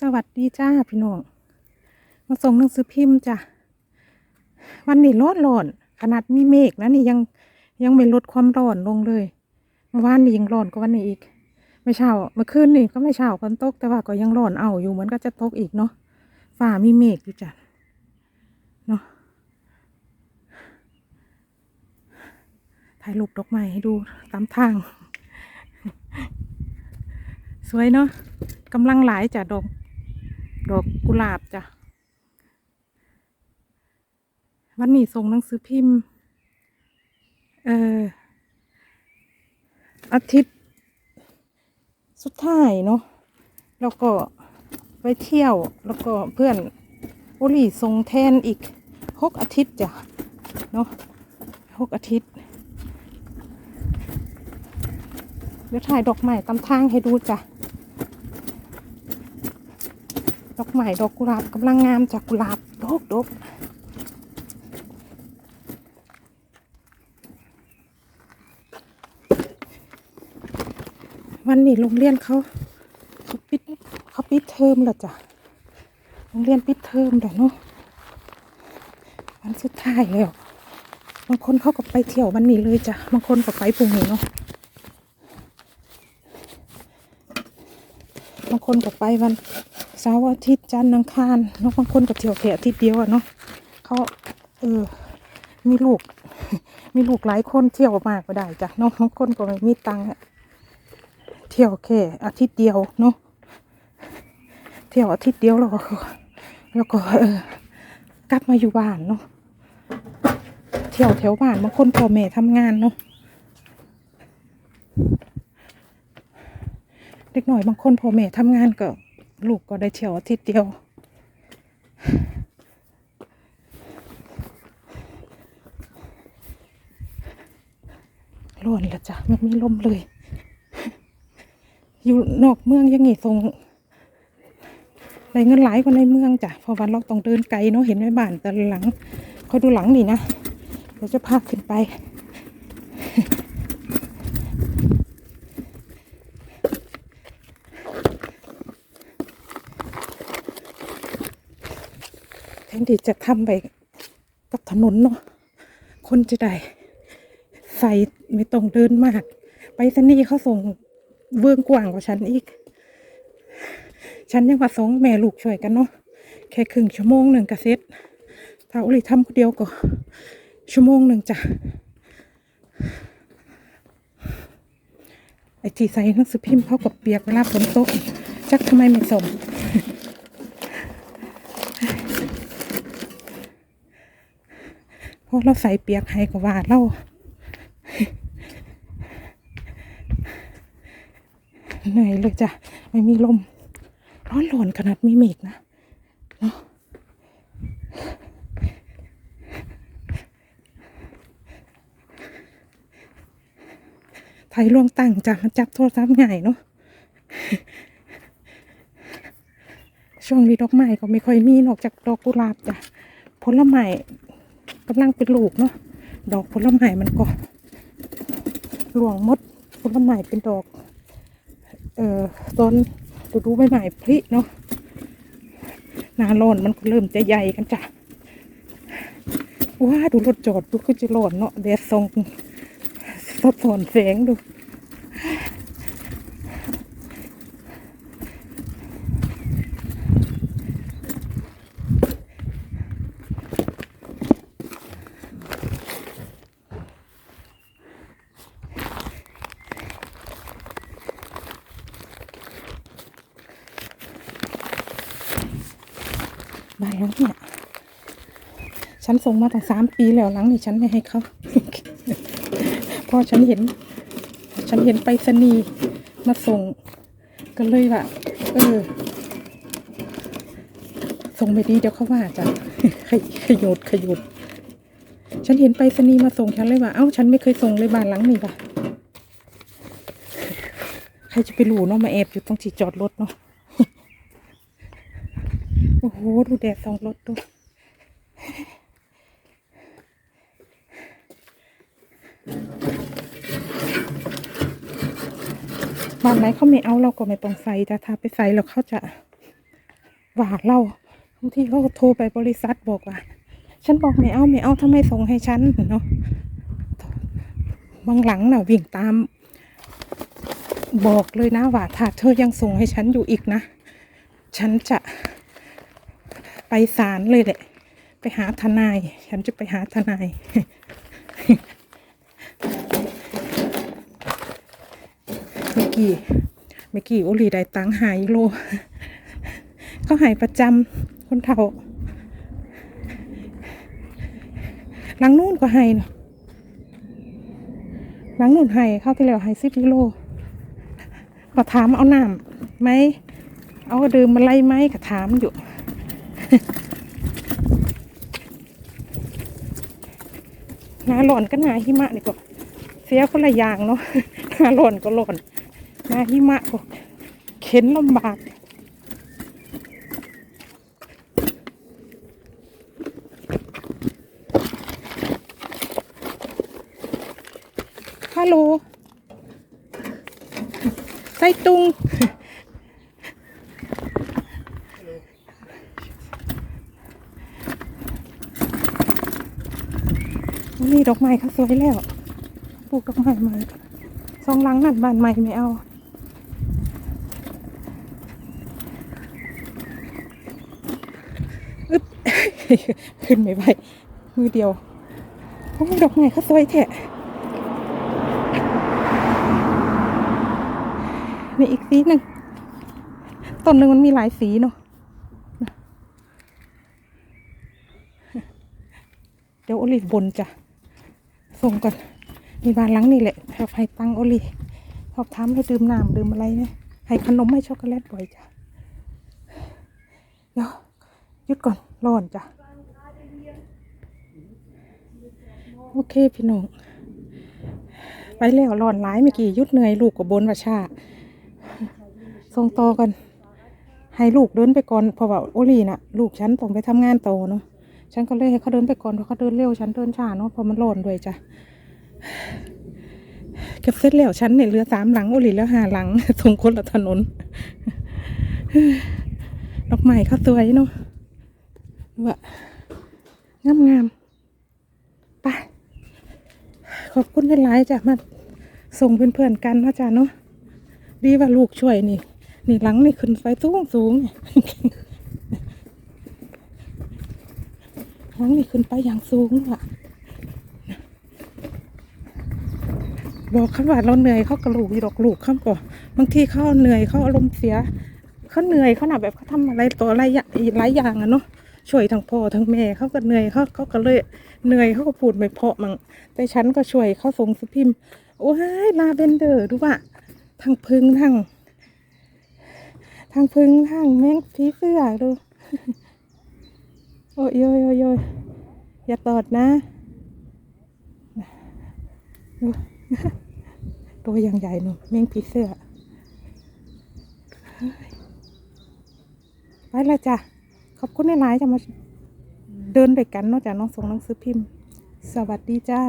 สวัสดีจ้าพี่น้องมาส่งหนังสือพิมพ์จ้ะวันนี้ร้อนร้อนขนาดมีเมฆนะนี่ยังยังไม่ลดความร้อนลงเลยเมื่อวานนี้ยังร้อนกว่าวันนี้อีกไม่เช้าเมื่อคืนนี่ก็ไม่เช้าฝนตก แต่ว่าก็ยังร้อนเอาอยู่เหมือนก็จะตกอีกเนาะฝ่ามีเมฆอยู่จ้ะเนาะถ่ายรูปดอกไม้ให้ดูตามทาง สวยเนาะกำลังหลายจ้ะดอก ดอกกุหลาบจ้ะ วันนี้ส่งหนังสือพิมพ์ เอ่อ อาทิตย์ สุดท้ายเนาะ แล้วก็ไปเที่ยว แล้วก็เพื่อนอุลีส่งแทนอีกหกอาทิตย์จ้ะ เนาะหกอาทิตย์ เดี๋ยวถ่ายดอกไม้ตามทางให้ดูจ้ะ ดอกไม้ดอกกุหลาบกำลังงามจากกุหลาบดกดกวันนี้โรงเรียนเขาเขาปิดเขาปิดเทอมแล้วจ้ะโรงเรียนปิดเทอมแล้วเนาะวันสุดท้ายแล้วบางคนเขาก็ไปเที่ยววันนี้เลยจ้ะบางคนก็ไปพรุ่งนี้เนาะบางคนก็ไปวัน เสาร์อาทิตย์จันทร์อังคารนาะบางคนก็เที่ยวแค่อาทิตย์เดียวอะเนาะเขาเออมีลูก มีลูกหลายคนเที่ยวมากก็ได้จ้ะนาะบางคนก็ไม่มีตังค์เที่ยวแค่อาทิตย์เดียวเนาะเที่ยวอาทิตย์เดียวแล้วก็แล้วก็เออกลับมาอยู่บ้านเนาะเที่ยวแถวบ้านบางคนพ่อแม่ทำงานเนาะเด็กหน่อยบางคนพ่อแม่ทำงานก็ ลูกก็ได้เที่ยวอาทิตย์เดียว ร้อนล้วจ้ะไม่มีลมเลย อยู่นอกเมืองยังไงทรงได้เงินหลายกว่าในเมืองจ้ะเพราะว่าเราต้องเดินไกลเนาะเห็นไหมบ้านแต่หลังเขาดูหลังนี่นะ เดี๋ยวจะพาขึ้นไป นที่จะทำไปกับถนนเนาะคนจะได้ใส่ไม่ต้องเดินมาก ไปสนีย์เขาส่งเบื้องกว้างกว่าฉันอีก ฉันยังว่าสองแม่ลูกช่วยกันเนาะแค่ครึ่งชั่วโมงหนึ่งกระเซ็ตถ้าอุลิทำคนเดียวก็ชั่วโมงหนึ่งจ้ะไอที่ใส่หนังสือพิมพ์เขากับเปียกเวลาฝนตกจักทำไมไม่ส่ง เพราะเราใส่เปียกให้ก็ว่าเราเหนื่อยเลยจ้ะ ไม่มีลม ร้อนหลอนขนาดมีเมฆนะ เนาะไทยล่วงตั้งจ้ะ มันจับโทรศัพท์ง่ายเนาะช่วงนี้ดอกไม้ก็ไม่ค่อยมีนอกจากดอกกุหลาบจ้ะผลไม้ กำลังเป็นลูกเนาะดอกผลไม้มันก็หลวงมดผลไม้เป็นดอก เอ่อต้นดูดูใบไม้พริเนาะนาร้อนมันก็เริ่มจะใหญ่กันจ้ะว้าดูรถจอดดูคือจะร้อนเนาะแดดส่องสะท้อนแสงดู บ้านหลังเนี่ยฉันส่งมาตั้งสามปีแล้วหลังนี่ฉันไม่ให้เขาเพราะฉันเห็น ฉันเห็นไปรษณีมาส่ง ก็เลยว่าเออ ส่งไม่ดีเดี๋ยวเขาว่าจะขยขยดขยุดฉันเห็นไปรษณีมาส่งฉันเลยว่าเอ้าฉันไม่เคยส่งเลยบ้านหลังนี่ว่ะใครจะไปรู้เนาะมาแอบอยู่ตรงที่จอดรถเนาะ ดูแดดสองรถดูบานไหนเขาไม่เอาเราก็ไม่ต้องใส่แต่ถ้าไปใส่แล้วเขาจะหว่าเราบางทีเขาก็โทรไปบริษัทบอกว่า ฉันบอกไม่เอาไม่เอาทำไมส่งให้ฉันเนาะบางหลังน่ะวิ่งตาม บอกเลยนะว่าถ้าเธอยังส่งให้ฉันอยู่อีกนะ ฉันจะ ศาลเลยแหละ ไปหาทนาย ฉันจะไปหาทนาย เมื่อกี้ เมื่อกี้โอลีได้ตังค์หายโล เขาหายประจำคนเฒ่าหลังนู่นก็ให้นะหลังนู่นให้เข้าที่แล้วให้สิบกิโลก็ถามเอาน้ำไหม เอาดื่มมาไล่ไหมก็ถามอยู่ หน้าร้อนก็หน้าหิมะดีกว่าเสียคนละอย่างเนาะหน้าร้อนก็ร้อนหน้าหิมะก็เข็นลำบากฮัลโหลไส้ตุง นี่ดอกไม้เขาสวยแล้ว ปลูกดอกไม้ม่ซองหลังนั่นบ้านใหม่ไม่เอาอึ๊บขึ้นไม่ไหวมือเดียวโอ้ยดอกไม้เขาสวยแท้นี่อีกสีหนึ่งต้นหนึ่งมันมีหลายสีเนาะเดี๋ยวโอลิฟบนจ้ะ ส่งก่อนมีบ้านหลังนี่แหละชอบให้ตังโอลิชอบทำให้ดื่มน้ำดื่มอะไรเนี่ยให้ขนมให้ช็อกโกแลตบ่อยจ้ะเดี๋ยวหยุดก่อนร้อนจ้ะโอเคพี่น้องไปแล้วร้อนหลายเมื่อกี้หยุดเหนื่อยลูกกับบนว่าชาส่งต่อกันให้ลูกเดินไปก่อนเพราะว่าโอลีน่ะ ลูกฉันต้องไปทำงานโตเนาะ ฉันก็เลยให้เขาเดินไปก่อนเพราะเขาเดินเร็วฉันเดินช้าเนาะเพราะมันร้อนด้วยจ้ะเก็บเสร็จแล้วฉันเนี่ยเหลือสามหลังโอลีแล้วห้าหลังส่งคนละถนนดอกไม้เขาสวยเนาะว่างามงามๆไปขอบคุณหลายๆจ้ะมาส่งเพื่อนๆกันนะจ๊ะเนาะดีว่าลูกช่วยนี่ นี่หลังนี่ขึ้นไปสูงสูง ๆเนี่ยหลังนี่ขึ้นไปอย่างสูงอะบอกเขาว่าเราเหนื่อยเขากระลูกอีดอกลูกเขาบอกบางทีเขาเหนื่อยเขาอารมณ์เสียเขาเหนื่อยเขาหนักแบบเขาทำอะไรตัวอะไรอย่างหลายอย่างอะเนาะช่วยทั้งพ่อทั้งแม่เขาก็เหนื่อยเขาเขาก็เลยเหนื่อยเขาก็พูดไม่เพาะมั่งแต่ฉันก็ช่วยเขาส่งสพิมพ์โอ้ยลาเบนเดอร์ดูว่าทั้งพึ่งทั้งทั้งพึ่งทั้งแมงผีเสื้อดู โอ้ยโอ้ยโอ้ยอยอย่าตอดนะดูตัวอย่างใหญ่หนูแมงผีเสื้อไปละจ้ะ ขอบคุณหลายๆจะมาเดินด้วยกันนอกจากน้องส่งหนังสือพิมพ์ สวัสดีจ้า